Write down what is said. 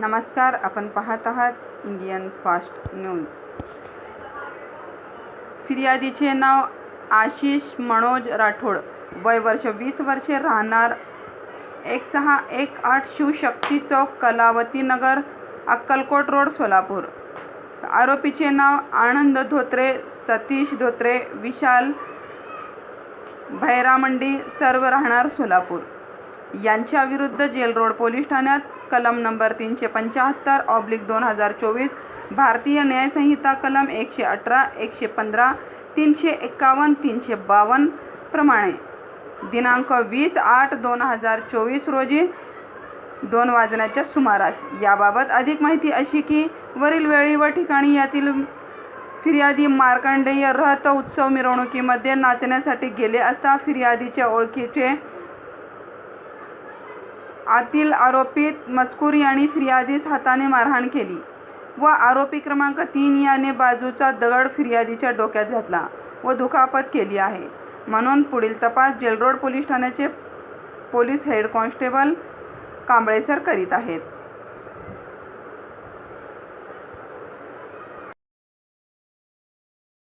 नमस्कार आपण पाहत आहात इंडियन फास्ट न्यूज. फिर्यादीचे नाव आशिष मनोज राठोड. वय वर्ष वीस वर्षे राहणार एक सहा एक आठ शिवशक्ती चौक कलावती नगर अक्कलकोट रोड सोलापूर. आरोपीचे नाव आनंद धोत्रे सतीश धोत्रे विशाल भैरामंडी सर्व राहणार सोलापूर. यांच्या विरुद्ध जेल रोड पोलीस ठाण्यात कलम नंबर तीनशे पंच्याहत्तर ऑब्लिक दोन हजार चोवीस भारतीय न्यायसंहिता कलम एकशे अठरा एकशे पंधरा तीनशे एकावन्न तीनशे बावन्न प्रमाणे. दिनांक वीस आठ दोन हजार चोवीस रोजी दोन वाजण्याच्या सुमारास. याबाबत अधिक माहिती अशी की वरील वेळी व ठिकाणी यातील फिर्यादी मार्कंडेय रहत उत्सव मिरवणुकीमध्ये नाचण्यासाठी गेले असता फिर्यादीच्या ओळखीचे आतील आरोपीत मजकूर यांनी फिर्यादीस हाताने मारहाण केली व आरोपी क्रमांक तीन याने बाजूचा दगड फिर्यादीच्या डोक्यात घातला व दुखापत केली आहे. म्हणून पुढील तपास जेलरोड पोलीस ठाण्याचे पोलीस हेड कॉन्स्टेबल कांबळेसर करीत आहेत.